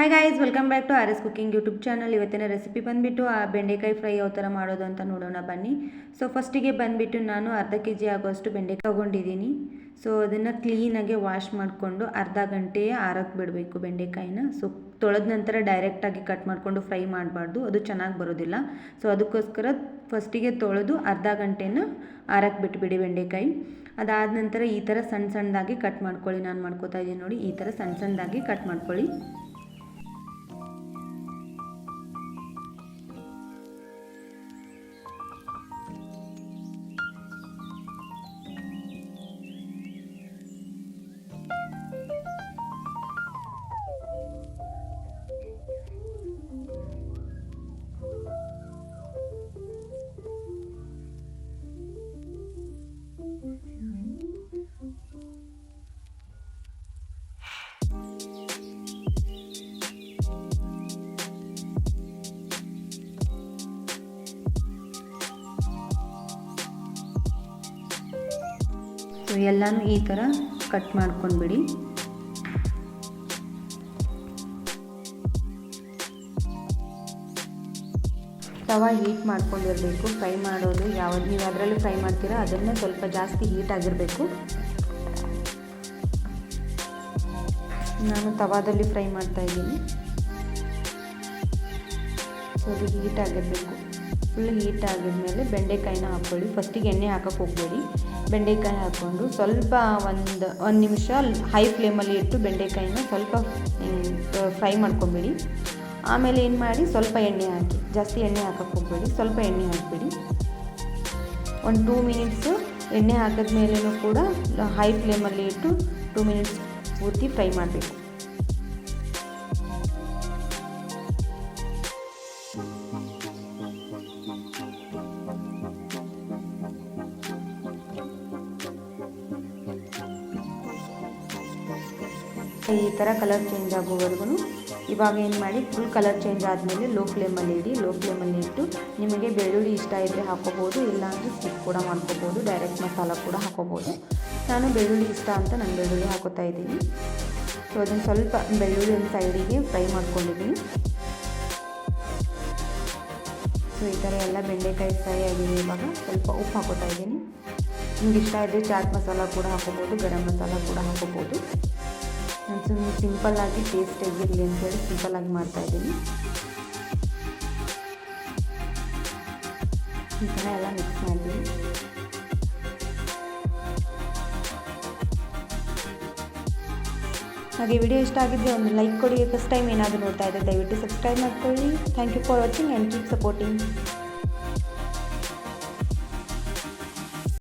Hi guys welcome back to R S cooking YouTube channel ಇವತ್ತಿನ recipe ಬಂದುಬಿಟ್ಟು ಆ ಬೆಂಡೆಕಾಯಿ ಫ್ರೈ ಯಾವ ಥರ ಮಾಡೋದು ಅಂತ ನೋಡೋಣ ಬನ್ನಿ. ಸೊ ಫಸ್ಟಿಗೆ ಬಂದುಬಿಟ್ಟು ನಾನು ಅರ್ಧ ಕೆ ಜಿ ಆಗೋಷ್ಟು ಬೆಂಡೆಕಾಯಿ ತೊಗೊಂಡಿದ್ದೀನಿ. ಸೊ ಅದನ್ನು ಕ್ಲೀನಾಗಿ ವಾಶ್ ಮಾಡಿಕೊಂಡು ಅರ್ಧ ಗಂಟೆ ಆರಕ್ಕೆ ಬಿಡಬೇಕು ಬೆಂಡೆಕಾಯಿನ. ಸೊ ತೊಳೆದ ನಂತರ ಡೈರೆಕ್ಟಾಗಿ ಕಟ್ ಮಾಡಿಕೊಂಡು ಫ್ರೈ ಮಾಡಬಾರ್ದು. ಅದು ಚೆನ್ನಾಗಿ ಬರೋದಿಲ್ಲ. ಸೊ ಅದಕ್ಕೋಸ್ಕರ ಫಸ್ಟಿಗೆ ತೊಳೆದು ಅರ್ಧ ಗಂಟೆನ ಆರಕ್ಕೆ ಬಿಟ್ಬಿಡಿ ಬೆಂಡೆಕಾಯಿ. ಅದಾದ ನಂತರ ಈ ಥರ ಸಣ್ಣ ಸಣ್ಣದಾಗಿ ಕಟ್ ಮಾಡ್ಕೊಳ್ಳಿ. ನಾನು ಮಾಡ್ಕೋತಾ ಇದ್ದೀನಿ ನೋಡಿ, ಈ ಥರ ಸಣ್ಣ ಸಣ್ಣದಾಗಿ ಕಟ್ ಮಾಡ್ಕೊಳ್ಳಿ. ಸೊ ಎಲ್ಲನೂ ಈ ಥರ ಕಟ್ ಮಾಡ್ಕೊಂಡ್ಬಿಡಿ. ತವ ಹೀಟ್ ಮಾಡ್ಕೊಂಡಿರಬೇಕು. ಫ್ರೈ ಮಾಡೋದು ಯಾವ ನೀವು ಅದರಲ್ಲಿ ಫ್ರೈ ಮಾಡ್ತೀರಾ, ಅದನ್ನೇ ಸ್ವಲ್ಪ ಜಾಸ್ತಿ ಹೀಟ್ ಆಗಿರಬೇಕು. ನಾನು ತವಾದಲ್ಲಿ ಫ್ರೈ ಮಾಡ್ತಾ ಇದ್ದೀನಿ. ಸೊ ಅದು ಹೀಟ್ ಆಗಿರಬೇಕು. ಫುಲ್ ಹೀಟ್ ಆಗಿದ್ಮೇಲೆ ಬೆಂಡೆಕಾಯಿನ ಹಾಕ್ಕೊಳ್ಳಿ. ಫಸ್ಟಿಗೆ ಎಣ್ಣೆ ಹಾಕಕ್ಕೆ ಹೋಗಬೇಡಿ. ಬೆಂಡೆಕಾಯಿ ಹಾಕ್ಕೊಂಡು ಸ್ವಲ್ಪ ಒಂದು ಒಂದು ನಿಮಿಷ ಹೈ ಫ್ಲೇಮಲ್ಲಿ ಇಟ್ಟು ಬೆಂಡೆಕಾಯಿನ ಸ್ವಲ್ಪ ಫ್ರೈ ಮಾಡ್ಕೊಬೇಡಿ. ಆಮೇಲೆ ಏನು ಮಾಡಿ, ಸ್ವಲ್ಪ ಎಣ್ಣೆ ಹಾಕಿ. ಜಾಸ್ತಿ ಎಣ್ಣೆ ಹಾಕಕ್ಕೆ ಹೋಗಬೇಡಿ. ಸ್ವಲ್ಪ ಎಣ್ಣೆ ಹಾಕಿಬಿಡಿ. ಒಂದು ಟೂ ಮಿನಿಟ್ಸು ಎಣ್ಣೆ ಹಾಕಿದ್ಮೇಲೂ ಕೂಡ ಹೈ ಫ್ಲೇಮಲ್ಲಿ ಇಟ್ಟು ಟೂ ಮಿನಿಟ್ಸ್ ಪೂರ್ತಿ ಫ್ರೈ ಮಾಡಬೇಕು. ಈ ಥರ ಕಲರ್ ಚೇಂಜ್ ಆಗೋವರೆಗೂ ಇವಾಗ ಏನು ಮಾಡಿ ಫುಲ್ ಕಲರ್ ಚೇಂಜ್ ಆದಮೇಲೆ ಲೋ ಫ್ಲೇಮಲ್ಲಿ ಇಡಿ ಲೋ ಫ್ಲೇಮಲ್ಲಿ ಇಟ್ಟು ನಿಮಗೆ ಬೆಳ್ಳುಳ್ಳಿ ಇಷ್ಟ ಇದ್ದರೆ ಹಾಕೋಬೋದು, ಇಲ್ಲಾಂದರೆ ಸ್ಕಿಪ್ ಕೂಡ ಮಾಡ್ಕೋಬೋದು ಡೈರೆಕ್ಟ್ ಮಸಾಲ ಕೂಡ ಹಾಕೋಬೋದು. ನಾನು ಬೆಳ್ಳುಳ್ಳಿ ಇಷ್ಟ ಅಂತ ನಾನು ಬೆಳ್ಳುಳ್ಳಿ ಹಾಕೋತಾ ಇದ್ದೀನಿ. ಸೊ ಅದನ್ನು ಸ್ವಲ್ಪ ಬೆಳ್ಳುಳ್ಳಿ ಒಂದು ಸೈಡಿಗೆ ಫ್ರೈ ಮಾಡ್ಕೊಂಡಿದ್ದೀನಿ. ಸೊ ಈ ಥರ ಎಲ್ಲ ಬೆಂಡೆಕಾಯಿ ಫ್ರೈ ಆಗಿದೆ ಇವಾಗ. ಸ್ವಲ್ಪ ಉಪ್ಪು ಹಾಕೋತಾ ಇದ್ದೀನಿ. ನಿಮ್ಗೆ ಇಷ್ಟ ಇದ್ದರೆ ಚಾಟ್ ಮಸಾಲ ಕೂಡ ಹಾಕೋಬೋದು, ಗರಂ ಮಸಾಲ ಕೂಡ ಹಾಕೋಬೋದು. ನಾನು ಸುಮ್ಮನೆ ಸಿಂಪಲ್ಲಾಗಿ ಟೇಸ್ಟ್ ಆಗಿರಲಿ ಅಂತೇಳಿ ಸಿಂಪಲ್ಲಾಗಿ ಮಾಡ್ತಾಯಿದ್ದೀನಿ ಈ ಥರ ಎಲ್ಲ ಮಿಕ್ಸ್ ಮಾಡ್ತೀನಿ ಹಾಗೆ ವಿಡಿಯೋ ಇಷ್ಟ ಆಗಿದ್ದರೆ ಒಂದು ಲೈಕ್ ಕೊಡಿ ಫಸ್ಟ್ ಟೈಮ್ ಏನಾದರೂ ನೋಡ್ತಾ ಇದ್ದರೆ ದಯವಿಟ್ಟು ಸಬ್ಸ್ಕ್ರೈಬ್ ಮಾಡ್ಕೊಳ್ಳಿ. Thank you for watching and keep supporting